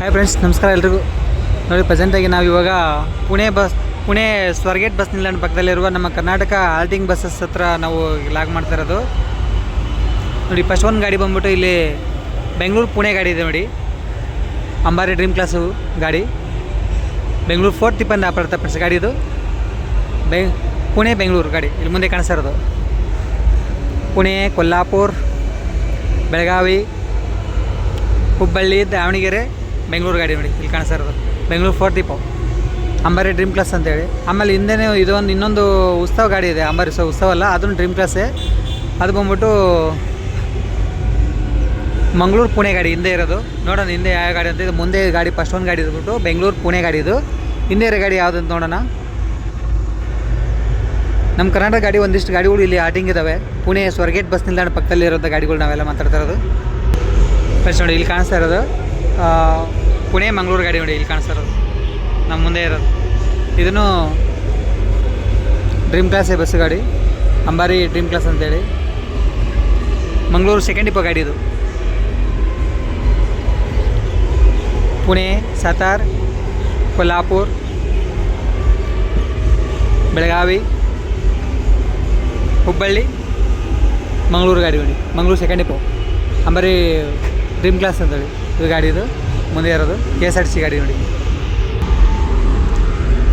Hi friends ನಮಸ್ಕಾರ ಎಲ್ರಿಗೂ. ನೋಡಿ ಪ್ರೆಸೆಂಟಾಗಿ ನಾವು ಇವಾಗ ಪುಣೆ ಬಸ್, ಪುಣೆ ಸ್ವರ್ಗೇಟ್ ಬಸ್ ನಿಲ್ದಾಣ ಪಕ್ಕದಲ್ಲಿರುವ ನಮ್ಮ ಕರ್ನಾಟಕ ಆಲ್ಟಿಂಗ್ ಬಸ್ಸಸ್ ಹತ್ರ ನಾವು ಲಾಗ್ ಮಾಡ್ತಾ ಇರೋದು. ನೋಡಿ ಫಸ್ಟ್ ಒಂದು ಗಾಡಿ ಬಂದ್ಬಿಟ್ಟು ಇಲ್ಲಿ ಬೆಂಗಳೂರು ಪುಣೆ ಗಾಡಿ ಇದೆ ನೋಡಿ. ಅಂಬಾರಿ ಡ್ರೀಮ್ ಕ್ಲಾಸು ಗಾಡಿ. ಬೆಂಗಳೂರು ಫೋರ್ತ್ ಟಿಪ್ಪಂದು ಆಪಾಡ್ತಾ ಫ್ರೆಂಡ್ಸ್ ಗಾಡಿ ಇದು. ಬೆಂಗ್ ಪುಣೆ ಬೆಂಗಳೂರು ಗಾಡಿ, ಇಲ್ಲಿ ಮುಂದೆ ಕಾಣಿಸ್ತಾ ಇರೋದು. ಪುಣೆ, ಕೊಲ್ಲಾಪುರ್, ಬೆಳಗಾವಿ, ಹುಬ್ಬಳ್ಳಿ, ದಾವಣಗೆರೆ ಬೆಂಗಳೂರು ಗಾಡಿ ನೋಡಿ, ಇಲ್ಲಿ ಕಾಣಿಸ್ತಾ ಇರೋದು. ಬೆಂಗಳೂರು ಫೋರ್ ದೀಪ ಅಂಬಾರಿ ಡ್ರೀಮ್ ಕ್ಲಾಸ್ ಅಂತೇಳಿ. ಆಮೇಲೆ ಹಿಂದೆನೇ ಇದೊಂದು ಇನ್ನೊಂದು ಉತ್ಸವ ಗಾಡಿ ಇದೆ, ಅಂಬಾರಿ ಸೊ ಉತ್ಸವ ಅಲ್ಲ ಅದನ್ನು ಡ್ರೀಮ್ ಕ್ಲಾಸೇ ಅದು ಬಂದ್ಬಿಟ್ಟು ಮಂಗಳೂರು ಪುಣೆ ಗಾಡಿ ಹಿಂದೆ ಇರೋದು. ನೋಡೋಣ ಹಿಂದೆ ಯಾವ ಗಾಡಿ ಅಂತ ಇದು. ಮುಂದೆ ಗಾಡಿ ಫಸ್ಟ್ ಒಂದು ಗಾಡಿ ಇದ್ಬಿಟ್ಟು ಬೆಂಗಳೂರು ಪುಣೆ ಗಾಡಿ ಇದು. ಹಿಂದೆ ಇರೋ ಗಾಡಿ ಯಾವುದು ಅಂತ ನೋಡೋಣ. ನಮ್ಮ ಕರ್ನಾಟಕ ಗಾಡಿ ಒಂದಿಷ್ಟು ಗಾಡಿಗಳು ಇಲ್ಲಿ ಆಟಿಂಗ್ ಇದ್ದಾವೆ ಪುಣೆ ಸ್ವರ್ಗೇಟ್ ಬಸ್ ನಿಲ್ದಾಣ ಪಕ್ಕದಲ್ಲಿ ಇರೋಂಥ ಗಾಡಿಗಳು ನಾವೆಲ್ಲ ಮಾತಾಡ್ತಾ ಇರೋದು. ಫ್ರೆಂಡ್ಸ್ ನೋಡಿ, ಇಲ್ಲಿ ಕಾಣಿಸ್ತಾ ಇರೋದು. ಪುಣೆ ಮಂಗಳೂರು ಗಾಡಿ ನೋಡಿ ಇಲ್ಲಿ ಕಾಣಿಸ್ತಾ ಇರೋದು. ನಮ್ಮ ಮುಂದೆ ಇರೋದು. ಇದನ್ನು ಡ್ರೀಮ್ ಕ್ಲಾಸೇ ಬಸ್ ಗಾಡಿ. ಅಂಬಾರಿ ಡ್ರೀಮ್ ಕ್ಲಾಸ್ ಅಂತೇಳಿ. ಮಂಗಳೂರು ಸೆಕೆಂಡ್ ಡಿಪೋ ಗಾಡಿ ಇದು. ಪುಣೆ, ಸತಾರ್ ಕೊಲ್ಹಾಪುರ್ ಬೆಳಗಾವಿ, ಹುಬ್ಬಳ್ಳಿ, ಮಂಗಳೂರು ಗಾಡಿ ನೋಡಿ. Mangaluru second depot Ambari dream class ಅಂತೇಳಿ ಇದು ಗಾಡಿ ಇದು. ಮುಂದೆ ಇರೋದು K S R T C ಗಾಡಿ ನೋಡಿ.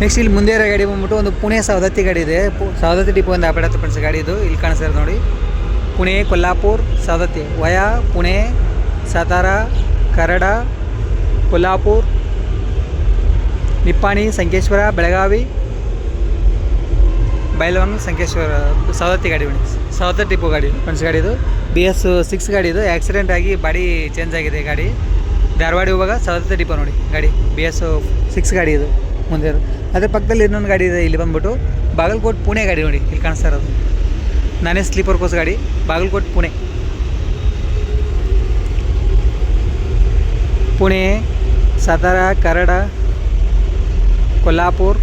ನೆಕ್ಸ್ಟ್ ಇಲ್ಲಿ ಮುಂದೆ ಇರೋ ಗಾಡಿ ಬಂದ್ಬಿಟ್ಟು ಒಂದು ಪುಣೆ ಸವದತ್ತಿ ಗಾಡಿ ಇದೆ. ಸವದತ್ತಿ ಡಿಪೋ ಒಂದು ಆಪಡತ್ತೆ ಫ್ರೆಂಡ್ಸ್ ಗಾಡಿ ಇದು. ಇಲ್ಲಿ ಕಾಣಿಸ್ತಾ ಇರೋದು ನೋಡಿ. ಪುಣೆ, ಕೊಲ್ಲಾಪುರ್, ಸವದತ್ತಿ. ವಯಾ, ಪುಣೆ, ಸತಾರ, ಕರಡ, ಕೊಲ್ಲಾಪುರ್, ನಿಪ್ಪಾಣಿ, ಸಂಕೇಶ್ವರ, ಬೆಳಗಾವಿ ಬೈಲವಂಗ ಸಂಕೇಶ್ವರ, ಸವದತ್ತಿ ಗಾಡಿ ಸವದತ್ತಿ ಡಿಪೋ ಗಾಡಿ ಫ್ರೆಂಡ್ಸ್ ಗಾಡಿ ಇದು. ಬಿ ಎಸ್ ಸಿಕ್ಸ್ ಗಾಡಿ ಇದು. ಆಕ್ಸಿಡೆಂಟ್ ಆಗಿ ಬಾಡಿ ಚೇಂಜ್ ಆಗಿದೆ ಗಾಡಿ. ಧಾರವಾಡ ಹೋಗುವಾಗ ಸವದತ್ತ ಡಿಪೋ ನೋಡಿ, ಗಾಡಿ ಬಿ ಎಸ್ ಸಿಕ್ಸ್ ಗಾಡಿ ಇದು, ಮುಂದೆ. ಅದ್ರ ಪಕ್ಕದಲ್ಲಿ ಇನ್ನೊಂದು ಗಾಡಿ ಇದೆ, ಇಲ್ಲಿ ಬಂದ್ಬಿಟ್ಟು ಬಾಗಲಕೋಟ್ ಪುಣೆ ಗಾಡಿ ನೋಡಿ, ಇಲ್ಲಿ ಕಾಣಿಸ್ತಾ ಇರೋದು. ನಾನೇ ಸ್ಲೀಪರ್ ಕೋಸ್ ಗಾಡಿ, ಬಾಗಲಕೋಟ್ ಪುಣೆ. ಪುಣೆ ಸತಾರ ಕರಡ ಕೊಲ್ಹಾಪುರ್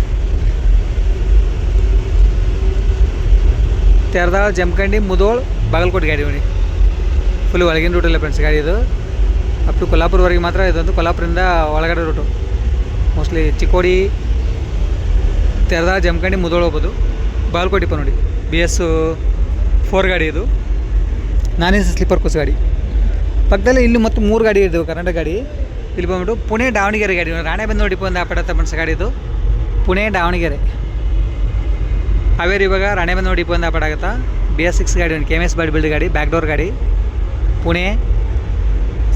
ತೆರದಾಳ, ಜಮಖಂಡಿ, ಮುದೋಳ್, ಬಾಗಲಕೋಟೆ ಗಾಡಿ ನೋಡಿ. ಫುಲ್ ಒಳಗಿನ ರೂಟಲ್ಲ ಫ್ರೆಂಡ್ಸ್ ಗಾಡಿ ಇದು. ಅಪ್ ಟು ಕೊಲ್ಲಾಪುರವರೆಗೆ ಮಾತ್ರ ಇದೊಂದು ಕೊಲ್ಲಾಪುರದಿಂದ ಒಳಗಡೆ ರೂಟು ಮೋಸ್ಟ್ಲಿ ಚಿಕ್ಕೋಡಿ, ತೆರೆದ ಜಮಖಂಡಿ ಮುದೋಳ್ ಹೋಗ್ಬೋದು. ಬಾಗಲಕೋಟೆ ಪ ನೋಡಿ. ಬಿ ಎಸ್ ಫೋರ್ ಗಾಡಿ ಇದು. ನಾನೇ ಸ್ಲೀಪರ್ ಕೋಸ್ ಗಾಡಿ. ಪಕ್ಕದಲ್ಲಿ ಇಲ್ಲಿ ಮತ್ತು ಮೂರು ಗಾಡಿ ಇದ್ದವು ಕರ್ನಾಟಕ ಗಾಡಿ. ಇಲ್ಲಿ ಬಂದ್ಬಿಟ್ಟು ಪುಣೆ ದಾವಣಗೆರೆ ಗಾಡಿ. ರಾಣೆಬೆನ್ನೂರು ಡಿಪೋ ಒಂದು ಆಪಡತ್ತ ಫ್ರೆಂಡ್ಸ್ ಗಾಡಿ ಇದು. ಪುಣೆ ದಾವಣಗೆರೆ. ಹಾವೇರಿ ಇವಾಗ ರಾಣೆಬೆನ್ನೂರು ಡಿಪೋ ಒಂದು ಆಗುತ್ತಾ ಬಿ ಎಸ್ ಸಿಕ್ಸ್ ಗಾಡಿ ಒಂದು K M S body build ಗಾಡಿ ಬ್ಯಾಕ್ ಡೋರ್ ಗಾಡಿ. ಪುಣೆ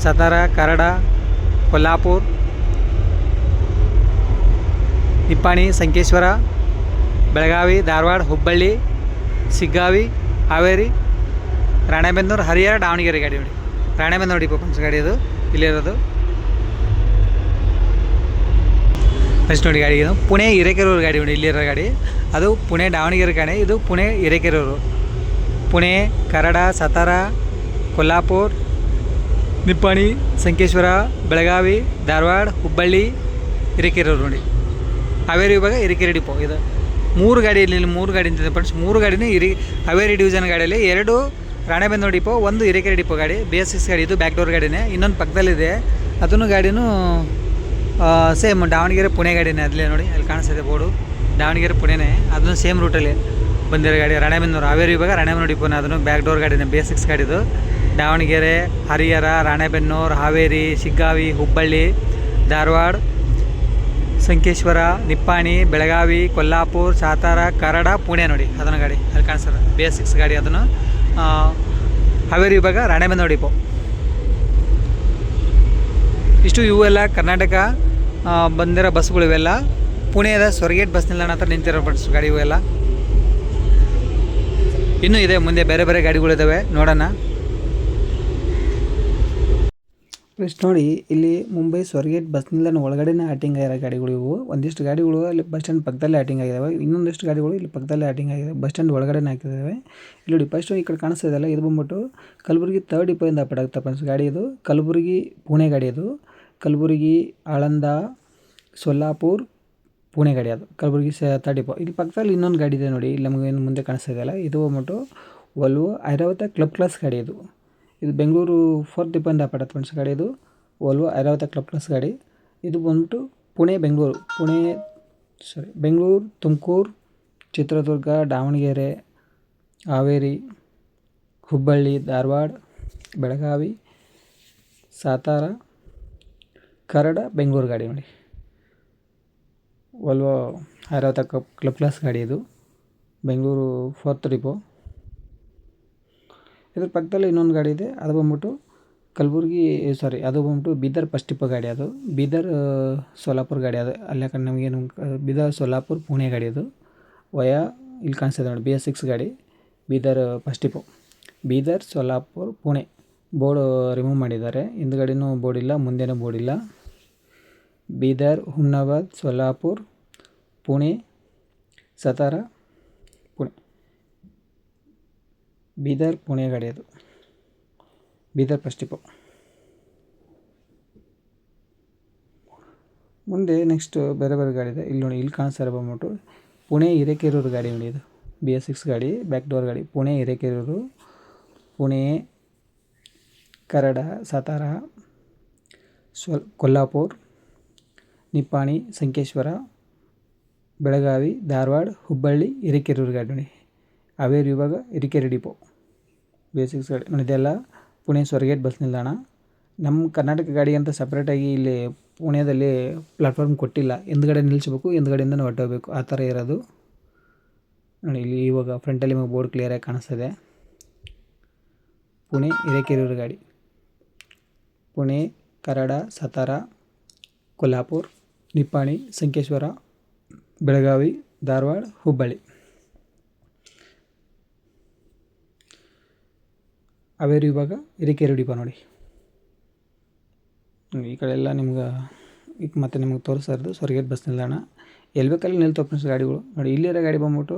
ಸತಾರ ಕರಡ, ಕೊಲ್ಲಾಪುರ್, ನಿಪ್ಪಾಣಿ, ಸಂಕೇಶ್ವರ, ಬೆಳಗಾವಿ, ಧಾರವಾಡ, ಹುಬ್ಬಳ್ಳಿ, ಸಿಗ್ಗಾವಿ, ಹಾವೇರಿ, ರಾಣೆಬೆನ್ನೂರು, ಹರಿಹರ, ದಾವಣಗೆರೆ ಗಾಡಿ ನೋಡಿ. ರಾಣೆಬೆನ್ನೂರು ಡಿಪೋ ಪಂಚ ಗಾಡಿ ಅದು. ಇಲ್ಲಿರೋದು ಫಸ್ಟ್ ನೋಡಿ ಗಾಡಿ ಇದು. ಪುಣೆ ಹಿರೇಕೆರೂರು ಗಾಡಿ ನೋಡಿ, ಇಲ್ಲಿರೋ ಗಾಡಿ. ಅದು ಪುಣೆ, ದಾವಣಗೆರೆ ಗಾಡಿ ಇದು ಪುಣೆ ಹಿರೇಕೆರೂರು. ಪುಣೆ, ಕರಡ ಸತಾರ ಕೊಲ್ಹಾಪುರ್ ನಿಪ್ಪಾಣಿ, ಸಂಕೇಶ್ವರ, ಬೆಳಗಾವಿ, ಧಾರವಾಡ, ಹುಬ್ಬಳ್ಳಿ, ಹಿರೇಕೆರೆ ನೋಡಿ. ಹಾವೇರಿ ವಿಭಾಗ, ಹಿರೇಕೆರೆ ಡಿಪೋ. ಇದು ಮೂರು ಗಾಡಿ ಇಲ್ಲಿ ಮೂರು ಗಾಡಿ ಅಂತ ಫ್ರೆಂಡ್ಸ್ ಮೂರು ಗಾಡಿನೇ ಹಿರಿ ಹಾವೇರಿ ಡಿವಿಷನ್ ಗಾಡಿಯಲ್ಲಿ ಎರಡು ರಾಣೆಬೆನ್ನೂರು ಡಿಪೋ, ಒಂದು ಹಿರೇಕೆರೆ ಡಿಪೋ ಗಾಡಿ ಬಿ ಎಸ್ ಸಿಕ್ಸ್ ಗಾಡಿ ಇದು ಬ್ಯಾಕ್ ಡೋರ್ ಗಾಡಿನೇ. ಇನ್ನೊಂದು ಪಕ್ಕದಲ್ಲಿದೆ. ಅದನ್ನು ಗಾಡಿನೂ ಸೇಮ್ ದಾವಣಗೆರೆ ಪುಣೆ ಗಾಡಿನೇ ಅಲ್ಲೇ ನೋಡಿ, ಅಲ್ಲಿ ಕಾಣಿಸ್ತಿದೆ ಬೋರ್ಡು. ದಾವಣಗೆರೆ ಪುಣೆನೇ. ಅದನ್ನು ಸೇಮ್ ರೂಟಲ್ಲಿ ಬಂದಿರೋ ಗಾಡಿ ರಾಣೆಬೆನ್ನೂರು. ಹಾವೇರಿ ಇವಾಗ ರಾಣೆಬೆನ್ನೂರು ಡಿಪೋನೇ. ಅದನ್ನು ಬ್ಯಾಕ್ ಡೋರ್ ಗಾಡಿನೇ ಬಿ ಎಸ್ ಸಿಕ್ಸ್ ಗಾಡಿದು. ದಾವಣಗೆರೆ, ಹರಿಹರ, ರಾಣೆಬೆನ್ನೂರು, ಹಾವೇರಿ, ಶಿಗ್ಗಾವಿ, ಹುಬ್ಬಳ್ಳಿ, ಧಾರವಾಡ, ಸಂಕೇಶ್ವರ, ನಿಪ್ಪಾಣಿ, ಬೆಳಗಾವಿ, ಕೊಲ್ಲಾಪುರ, ಸಾತಾರ, ಕರಡ, ಪುಣೆ ನೋಡಿ. ಅದನ್ನು ಗಾಡಿ, ಅಲ್ಲಿ ಕಾಣಿಸ್ತದೆ ಬಿ ಎಸ್ ಸಿಕ್ಸ್ ಗಾಡಿ ಅದನ್ನು. ಹಾವೇರಿ ವಿಭಾಗ, ರಾಣೆಬೆನ್ನೂರು ಡಿಪೋ ಇಷ್ಟು ಇವೆಲ್ಲ ಕರ್ನಾಟಕ ಬಂದಿರೋ ಬಸ್ಗಳು ಇವೆಲ್ಲ. ಪುಣೆಯದ ಸ್ವರ್ಗೇಟ್ ಬಸ್ ನಿಲ್ದಾಣ ಹತ್ರ ನಿಂತಿರೋ ಬಸ್ ಗಾಡಿ ಇವೆಲ್ಲ. ಇನ್ನೂ ಇದೆ, ಮುಂದೆ ಬೇರೆ ಬೇರೆ ಗಾಡಿಗಳಿದ್ದಾವೆ ನೋಡೋಣ. ಫ್ರೆಂಡ್ಸ್ ನೋಡಿ, ಇಲ್ಲಿ ಮುಂಬೈ ಸ್ವರ್ಗೇಟ್ ಬಸ್ ನಿಲ್ದಾಣ ಒಳಗಡೆನೇ ಆಟಿಂಗ್ ಆಗಿರೋ ಗಾಡಿಗಳು ಇವು. ಒಂದಿಷ್ಟು ಗಾಡಿಗಳು ಅಲ್ಲಿ ಬಸ್ ಸ್ಟ್ಯಾಂಡ್ ಪಕ್ಕದಲ್ಲಿ ಆಟಿಂಗ್ ಆಗಿದಾವೆ. ಇನ್ನೊಂದಿಷ್ಟು ಗಾಡಿಗಳು ಇಲ್ಲಿ ಪಕ್ಕದಲ್ಲೇ ಆಟಿಂಗ್ ಆಗಿದೆ ಬಸ್ ಸ್ಟ್ಯಾಂಡ್ ಒಳಗಡೆನೇ ಹಾಕಿದ್ದಾವೆ ಇಲ್ಲಿ ನೋಡಿ ಫಸ್ಟ್ ಈ ಕಡೆ ಕಾಣಿಸ್ತಾ ಇದೆಯಲ್ಲ, ಇದು ಬಂದ್ಬಿಟ್ಟು ಕಲಬುರಗಿ ತರ್ಡ್ ಡಿಪೋಯಿಂದ ಪಡಾಗುತ್ತೆ ಫ್ರೆಂಡ್ಸ್ ಗಾಡಿ ಇದು. ಕಲಬುರಗಿ, ಪುಣೆ ಗಾಡಿ ಅದು. ಕಲಬುರಗಿ, ಆಳಂದ, ಸೊಲ್ಲಾಪುರ್, ಪುಣೆ ಗಾಡಿ ಅದು. ಕಲಬುರಗಿ ಸ ತರ್ಡ್ ಡಿಪೋ ಇಲ್ಲಿ ಪಕ್ಕದಲ್ಲಿ ಇನ್ನೊಂದು ಗಾಡಿ ಇದೆ ನೋಡಿ, ಇಲ್ಲಿ ನಮಗೆ ಏನು ಮುಂದೆ ಕಾಣಿಸ್ತಾ ಇದೆಯಲ್ಲ, ಇದು ಬಂದ್ಬಿಟ್ಟು ಒಲ್ವೋ ಐರಾವತ ಕ್ಲಬ್ ಕ್ಲಾಸ್ ಗಾಡಿ ಇದು. ಇದು ಬೆಂಗಳೂರು ಫೋರ್ತ್ ಆಪಡತ್ತೆ ಫ್ರೆಂಡ್ಸ್ ಗಾಡಿ ಇದು. ಓಲ್ವ ಐರಾವತ ಕ್ಲಬ್ ಪ್ಲಸ್ ಗಾಡಿ. ಇದು ಬಂದ್ಬಿಟ್ಟು ಪುಣೆ, ಬೆಂಗಳೂರು. ಪುಣೆ ಸಾರಿ ಬೆಂಗಳೂರು, ತುಮಕೂರು, ಚಿತ್ರದುರ್ಗ, ದಾವಣಗೆರೆ, ಹಾವೇರಿ, ಹುಬ್ಬಳ್ಳಿ, ಧಾರವಾಡ, ಬೆಳಗಾವಿ, ಸಾತಾರ, ಕರಡ, ಬೆಂಗಳೂರು ಗಾಡಿ ನೋಡಿ. ವಲ್ವೋ ಐರಾವತ ಕ್ಲಬ್ ಕ್ಲಾಸ್ ಗಾಡಿ ಇದು. ಬೆಂಗಳೂರು ಫೋರ್ತ್ ಡಿಪೋ ಇದ್ರ ಪಕ್ಕದಲ್ಲಿ ಇನ್ನೊಂದು ಗಾಡಿ ಇದೆ, ಅದು ಬಂದ್ಬಿಟ್ಟು ಕಲಬುರ್ಗಿ ಸಾರಿ ಅದು ಬಂದ್ಬಿಟ್ಟು ಬೀದರ್ ಫಸ್ಟ್ ಡಿಪೋ ಗಾಡಿ ಅದು. ಬೀದರ್ ಸೋಲಾಪುರ್ ಗಾಡಿ ಅದು. ಅಲ್ಲಿ ಯಾಕಂದ್ರೆ ನಮಗೇನು, ಬೀದರ್, ಸೋಲಾಪುರ, ಪುಣೆ ಗಾಡಿ ಅದು. ವಯಾ, ಇಲ್ಲಿ ಕಾಣಿಸ್ತದೆ ನೋಡಿ ಬಿ ಎಸ್ ಸಿಕ್ಸ್ ಗಾಡಿ, Bidar first depot Bidar, Solapur, Pune. Board remove ಮಾಡಿದ್ದಾರೆ. ಹಿಂದ್ಗಡೆನೂ ಬೋರ್ಡ್ ಇಲ್ಲ, ಮುಂದೆನೂ ಬೋರ್ಡ್ ಇಲ್ಲ. ಬೀದರ್, ಹುಮ್ನಾಬಾದ್, ಸೋಲಾಪುರ್, ಪುಣೆ, ಸತಾರ ಪುಣೆ ಬೀದರ್, ಪುಣೆ ಗಾಡಿ ಅದು ಬೀದರ್ ಡಿಪೋ ಮುಂದೆ ನೆಕ್ಸ್ಟ್ ಬೇರೆ ಬೇರೆ ಗಾಡಿ ಇದೆ. ಇಲ್ಲಿ ನೋಡಿ, ಇಲ್ಲಿ ಕಾಣಿಸ್ತಾರೆ ಬಂದ್ಬಿಟ್ಟು ಪುಣೆ ಹಿರೇಕೆರೂರು ಗಾಡಿ ನೋಡಿ ಇದು. ಬಿ ಎಸ್ ಸಿಕ್ಸ್ ಗಾಡಿ ಬ್ಯಾಕ್ ಡೋರ್ ಗಾಡಿ. ಪುಣೆ ಹಿರೇಕೆರೂರು, ಪುಣೆ, ಕರಡ, ಸತಾರ ಸ್ವ ಕೊಲ್ಲಾಪುರ್, ನಿಪ್ಪಾಣಿ, ಸಂಕೇಶ್ವರ, ಬೆಳಗಾವಿ, ಧಾರವಾಡ, ಹುಬ್ಬಳ್ಳಿ, ಹಿರೇಕೆರೂರು ಗಾಡಿ ನೋಡಿ. ಹಾವೇರಿ ವಿಭಾಗ ಹಿರೇಕೆರೆ ಡಿಪೋ ಬೇಸಿಕ್ಸ್ ಗಾಡಿ ಇದೆಲ್ಲ ಪುಣೆ ಸ್ವರ್ಗೇಟ್ ಬಸ್ ನಿಲ್ದಾಣ. ನಮ್ಮ ಕರ್ನಾಟಕ ಗಾಡಿ ಅಂತ ಸಪ್ರೇಟಾಗಿ ಇಲ್ಲಿ ಪುಣೆದಲ್ಲಿ ಪ್ಲಾಟ್ಫಾರ್ಮ್ ಕೊಟ್ಟಿಲ್ಲ. ಹಿಂದ್ಗಡೆ ನಿಲ್ಲಿಸ್ಬೇಕು ಹಿಂದ್ಗಡೆಯಿಂದನೇ ಹೊಟ್ಟೋಗ್ಬೇಕು ಆ ಥರ ಇರೋದು. ನೋಡಿ, ಇಲ್ಲಿ ಇವಾಗ ಫ್ರಂಟಲ್ಲಿ ನಿಮಗೆ ಬೋರ್ಡ್ ಕ್ಲಿಯರಾಗಿ ಕಾಣಿಸ್ತದೆ. ಪುಣೆ ಹಿರೇಕೆರೂರು ಗಾಡಿ. ಪುಣೆ, ಕರಡ, ಸತಾರ, ಕೊಲ್ಹಾಪುರ್, ನಿಪ್ಪಾಣಿ, ಸಂಕೇಶ್ವರ, ಬೆಳಗಾವಿ, ಧಾರವಾಡ, ಹುಬ್ಬಳ್ಳಿ. ಹಾವೇರಿ ಇವಾಗ ಹಿರೇಕೆರೆ ಡಿಪೋ ನೋಡಿ. ಈ ಕಡೆ ಎಲ್ಲ ನಿಮ್ಗೆ, ಈಗ ಮತ್ತೆ ನಿಮ್ಗೆ ತೋರಿಸ್ತಾ ಇರೋದು ಸ್ವರ್ಗೇಟ್ ಬಸ್ ನಿಲ್ದಾಣ. ಎಲ್ಲಿ ಬೇಕಲ್ಲಿ ನಿಲ್ತವೆ ಫ್ರೆಂಡ್ಸ್ ಗಾಡಿಗಳು. ನೋಡಿ, ಇಲ್ಲಿರೋ ಗಾಡಿ ಬಂದ್ಬಿಟ್ಟು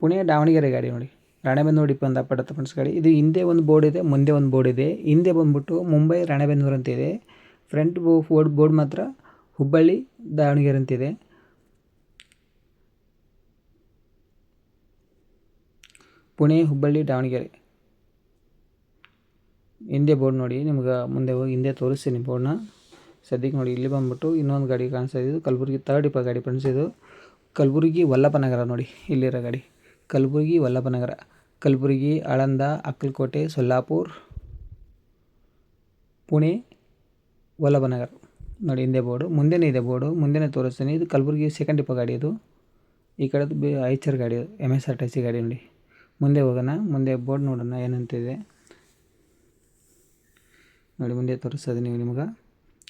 ಪುಣೆ ದಾವಣಗೆರೆ ಗಾಡಿ ನೋಡಿ. ರಾಣೆಬೆನ್ನೂರು ಇಪ್ಪಂದ ಅಂತ ಫ್ರೆಂಡ್ಸ್ ಗಾಡಿ. ಇದು ಹಿಂದೆ ಒಂದು ಬೋರ್ಡ್ ಇದೆ, ಮುಂದೆ ಒಂದು ಬೋರ್ಡ್ ಇದೆ. ಹಿಂದೆ ಬಂದ್ಬಿಟ್ಟು ಮುಂಬೈ ರಾಣೆಬೆನ್ನೂರು ಅಂತ ಇದೆ. ಫ್ರಂಟ್ ಬೋರ್ಡ್ ಬೋರ್ಡ್ ಮಾತ್ರ ಹುಬ್ಬಳ್ಳಿ ದಾವಣಗೆರೆ ಅಂತಿದೆ ಪುಣೆ, ಹುಬ್ಬಳ್ಳಿ, ದಾವಣಗೆರೆ. ಹಿಂದೆ ಬೋರ್ಡ್ ನೋಡಿ, ನಿಮ್ಗೆ ಮುಂದೆ ಹೋಗಿ ಹಿಂದೆ ತೋರಿಸ್ತೀನಿ ಬೋರ್ಡ್ನ. ಸದ್ಯಕ್ಕೆ ನೋಡಿ, ಇಲ್ಲಿ ಬಂದ್ಬಿಟ್ಟು ಇನ್ನೊಂದು ಗಾಡಿ ಕಾಣಿಸ್ತಾ ಇದು ಕಲಬುರಗಿ ತರ್ಡ್ ಇಪ್ಪ ಗಾಡಿ ಫ್ರೆಂಡ್ಸ್ ಇದು. ಕಲಬುರಗಿ ವಲ್ಲಭನಗರ ನೋಡಿ, ಇಲ್ಲಿರೋ ಗಾಡಿ. ಕಲಬುರಗಿ ವಲ್ಲಭನಗರ ಕಲಬುರಗಿ, ಆಳಂದ, ಅಕ್ಕಲಕೋಟೆ, ಸೊಲ್ಲಾಪುರ್, ಪುಣೆ ವಲ್ಲಭನಗರ ನೋಡಿ, ಹಿಂದೆ ಬೋರ್ಡು, ಮುಂದೆನೇ ಇದೆ ಬೋರ್ಡು, ಮುಂದೆನೇ ತೋರಿಸ್ತೀನಿ. ಇದು ಕಲಬುರಗಿ ಸೆಕೆಂಡ್ ಇಪ್ಪ ಗಾಡಿ ಇದು. ಈ ಕಡೆದು ಬಿ ಐಚರ್ ಗಾಡಿ M S R T C ಗಾಡಿ ನೋಡಿ. ಮುಂದೆ ಹೋಗೋಣ, ಮುಂದೆ ಬೋರ್ಡ್ ನೋಡೋಣ ಏನಂತಿದೆ. ನೋಡಿ, ಮುಂದೆ ತೋರಿಸ್ತದೆ ನೀವು ನಿಮ್ಗೆ.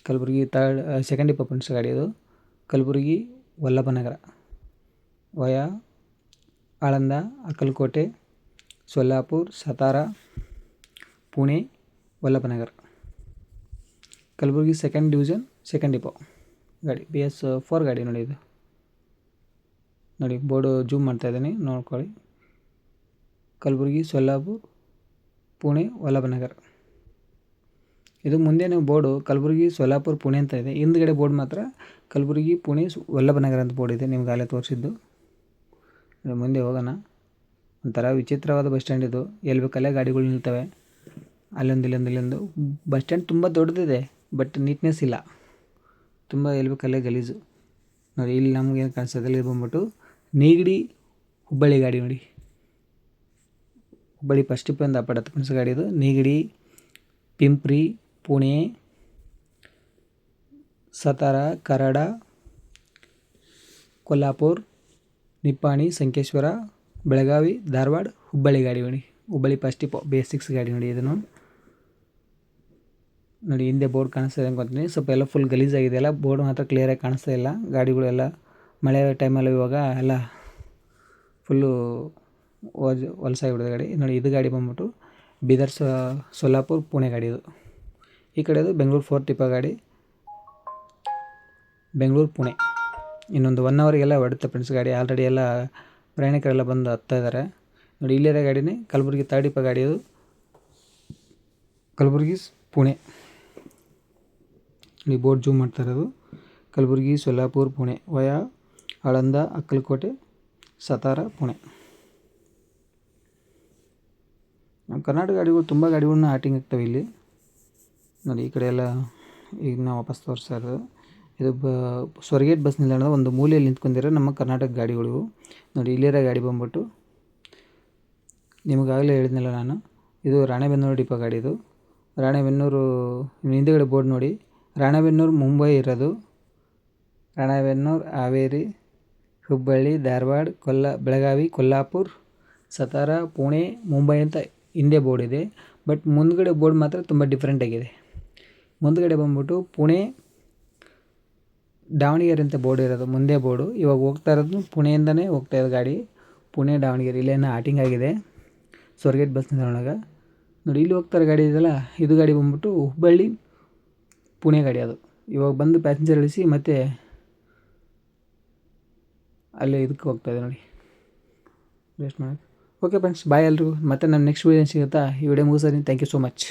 ಕಲಬುರಗಿ ತರ್ಡ್ ಸೆಕೆಂಡ್ ಫ್ರೆಂಡ್ಸ್ ಗಾಡಿ ಇದು Kalaburagi Vallabhnagar via, Aland, Akkalkot, Solapur, Satara, Pune Vallabhnagar Kalaburagi second division second depot ಗಾಡಿ. ಬಿ ಎಸ್ ಫೋರ್ ಗಾಡಿ ನೋಡಿ ಇದು. ನೋಡಿ, ಬೋರ್ಡು ಜೂಮ್ ಮಾಡ್ತಾ ಇದ್ದೀನಿ, ನೋಡ್ಕೊಳ್ಳಿ. ಕಲಬುರಗಿ, ಸೊಲ್ಲಾಪುರ್, ಪುಣೆ ವಲ್ಲಭನಗರ ಇದು ಮುಂದೆ ನೀವು ಬೋರ್ಡು ಕಲಬುರಗಿ ಸೋಲಾಪುರ ಪುಣೆ ಅಂತ ಇದೆ. ಹಿಂದ್ಗಡೆ ಬೋರ್ಡ್ ಮಾತ್ರ ಕಲಬುರಗಿ, ಪುಣೆ ವಲ್ಲಭನಗರ ಅಂತ ಬೋರ್ಡ್ ಇದೆ ನಿಮ್ಗೆ ಅಲ್ಲೇ ತೋರಿಸಿದ್ದು. ಮುಂದೆ ಹೋಗೋಣ. ಒಂಥರ ವಿಚಿತ್ರವಾದ ಬಸ್ ಸ್ಟ್ಯಾಂಡ್ ಇದು. ಎಲ್ಲಿ ಬೇಕಲ್ಲೇ ಗಾಡಿಗಳು ನಿಲ್ತವೆ. ಅಲ್ಲೊಂದು ಇಲ್ಲೊಂದು ಇಲ್ಲೊಂದು. ಬಸ್ ಸ್ಟ್ಯಾಂಡ್ ತುಂಬ ದೊಡ್ಡದಿದೆ, ಬಟ್ ನೀಟ್ನೆಸ್ ಇಲ್ಲ. ತುಂಬ ಎಲ್ಲಿ ಬೇಕಲ್ಲೇ ಗಲೀಜು. ನೋಡಿ, ಇಲ್ಲಿ ನಮಗೇನು ಕಾಣಿಸ್ತದೆ ಇಲ್ಲಿ ಬಂದ್ಬಿಟ್ಟು ನೀಗಡಿ ಹುಬ್ಬಳ್ಳಿ ಗಾಡಿ ನೋಡಿ. ಹುಬ್ಬಳ್ಳಿ ಫಸ್ಟ್ ಟಿಪ್ಪಿಂದ ಪಡತ್ತೆ ಫ್ರೆಂಡ್ಸ್ ಗಾಡಿ ಇದು. ನೀಗಡಿ, ಪಿಂಪ್ರಿ ಪುಣೆ, ಸತಾರ, ಕರಡ, ಕೊಲ್ಲಾಪುರ್, ನಿಪ್ಪಾಣಿ, ಸಂಕೇಶ್ವರ, ಬೆಳಗಾವಿ, ಧಾರವಾಡ, ಹುಬ್ಬಳ್ಳಿ ಗಾಡಿ ನೋಡಿ. ಹುಬ್ಬಳ್ಳಿ ಫಸ್ಟ್ ಟಿಪ್ಪು ಬೇಸಿಕ್ಸ್ ಗಾಡಿ ನೋಡಿ ಇದನ್ನು. ನೋಡಿ, ಹಿಂದೆ ಬೋರ್ಡ್ ಕಾಣಿಸ್ತಾ ಇದೆ ಸ್ವಲ್ಪ ಎಲ್ಲ ಫುಲ್ ಗಲೀಜಾಗಿದೆ ಎಲ್ಲ ಬೋರ್ಡ್ ಮಾತ್ರ ಕ್ಲಿಯರಾಗಿ ಕಾಣಿಸ್ತಾ ಇಲ್ಲ. ಗಾಡಿಗಳೆಲ್ಲ ಮಳೆ ಟೈಮಲ್ಲಿ ಇವಾಗ ಎಲ್ಲ ಫುಲ್ಲು ಹೊಲಸಾಗಿಬಿಡಿದೆ ಗಾಡಿ. ನೋಡಿ, ಇದು ಗಾಡಿ ಬಂದ್ಬಿಟ್ಟು ಬೀದರ್ ಸೊಲ್ಲಾಪುರ್, ಪುಣೆ ಗಾಡಿ ಇದು. ಈ ಕಡೆದು ಬೆಂಗಳೂರು ಫೋರ್ ಟಿಪ್ಪ ಗಾಡಿ, ಬೆಂಗಳೂರು ಪುಣೆ. ಇನ್ನೊಂದು ಒನ್ ಅವರಿಗೆಲ್ಲ ಹೊಡುತ್ತೆ ಫ್ರೆಂಡ್ಸ್ ಗಾಡಿ. ಆಲ್ರೆಡಿ ಎಲ್ಲ ಪ್ರಯಾಣಿಕರೆಲ್ಲ ಬಂದು ಹತ್ತಾ ಇದ್ದಾರೆ ನೋಡಿ ಇಲ್ಲಿರೋ ಗಾಡಿನೇ ಕಲಬುರಗಿ ತರ್ಡ್ ಡಿಪ ಗಾಡಿ ಅದು. ಕಲಬುರಗಿಸ್ ಪುಣೆ. ನೀವು ಬೋರ್ಡ್ ಜೂಮ್ ಮಾಡ್ತಾ ಇರೋದು. ಕಲಬುರಗಿ, ಸೊಲ್ಲಾಪುರ್, ಪುಣೆ. ವಯಾ, ಆಳಂದ, ಅಕ್ಕಲಕೋಟೆ, ಸತಾರ, ಪುಣೆ. ನಮ್ಮ ಕರ್ನಾಟಕ ಗಾಡಿಗಳು ತುಂಬ ಗಾಡಿಗಳನ್ನ ಆಟಿಂಗ್ ಆಗ್ತವೆ ಇಲ್ಲಿ. ನೋಡಿ, ಈ ಕಡೆ ಎಲ್ಲ ಈಗ ನಾವು ವಾಪಸ್ ತೋರಿಸೋದು ಇದು ಬ ಸ್ವರ್ಗೇಟ್ ಬಸ್ ನಿಲ್ದಾಣದ ಒಂದು ಮೂಲೆಯಲ್ಲಿ ನಿಂತ್ಕೊಂಡಿರೋ ನಮ್ಮ ಕರ್ನಾಟಕ ಗಾಡಿಗಳು. ನೋಡಿ, ಇಲ್ಲಿರೋ ಗಾಡಿ ಬಂದ್ಬಿಟ್ಟು ನಿಮಗಾಗಲೇ ಹೇಳಿದ್ನಲ್ಲ ನಾನು. ಇದು ರಾಣೆಬೆನ್ನೂರು ಡಿಪೋ ಗಾಡಿ ಇದು. ರಾಣೆಬೆನ್ನೂರು, ಹಿಂದೆಗಡೆ ಬೋರ್ಡ್ ನೋಡಿ. ರಾಣೆಬೆನ್ನೂರು, ಮುಂಬೈ ಇರೋದು. ರಾಣೆಬೆನ್ನೂರು, ಹಾವೇರಿ, ಹುಬ್ಬಳ್ಳಿ, ಧಾರವಾಡ, ಕೊಲ್ಲ, ಬೆಳಗಾವಿ, ಕೊಲ್ಲಾಪುರ, ಸತಾರ, ಪುಣೆ, ಮುಂಬೈ ಅಂತ ಹಿಂದೆ ಬೋರ್ಡ್ ಇದೆ. ಬಟ್ ಮುಂದ್ಗಡೆ ಬೋರ್ಡ್ ಮಾತ್ರ ತುಂಬ ಡಿಫ್ರೆಂಟ್ ಆಗಿದೆ. ಮುಂದ್ಗಡೆ ಬಂದ್ಬಿಟ್ಟು ಪುಣೆ ದಾವಣಗೆರೆ ಅಂತ ಬೋರ್ಡ್ ಇರೋದು, ಮುಂದೆ ಬೋರ್ಡು. ಇವಾಗ ಹೋಗ್ತಾ ಇರೋದು ಪುಣೆಯಿಂದನೇ ಹೋಗ್ತಾ ಇರೋದು ಗಾಡಿ. ಪುಣೆ, ದಾವಣಗೆರೆ ಇಲ್ಲೇನೋ ಆಟಿಂಗ್ ಆಗಿದೆ. ಸ್ವರ್ಗೇಟ್ ಬಸ್ ನಿಲ್ದಾಣದಾಗ ನೋಡಿ, ಇಲ್ಲಿ ಹೋಗ್ತಾರೆ ಗಾಡಿ ಇದೆಯಲ್ಲ, ಇದು ಗಾಡಿ ಬಂದ್ಬಿಟ್ಟು ಹುಬ್ಬಳ್ಳಿ ಪುಣೆ ಗಾಡಿ ಅದು. ಇವಾಗ ಬಂದು ಪ್ಯಾಸೆಂಜರ್ ಇಳಿಸಿ ಮತ್ತೆ ಅಲ್ಲೇ ಇದಕ್ಕೆ ಹೋಗ್ತಾ ಇದೆ ನೋಡಿ. ವೇಸ್ಟ್ ಮಾಡೋಕ್ಕೆ ಓಕೆ ಫ್ರೆಂಡ್ಸ್ ಬಾಯ್ ಎಲ್ರಿಗೂ. ಮತ್ತೆ ನಮ್ಮ ನೆಕ್ಸ್ಟ್ ವೀಡಿಯೋ ಸಿಗುತ್ತಾ? ಈ ವಿಡಿಯೋ ಮುಗಿಸೋದೀನಿ ಥ್ಯಾಂಕ್ ಯು ಸೊ ಮಚ್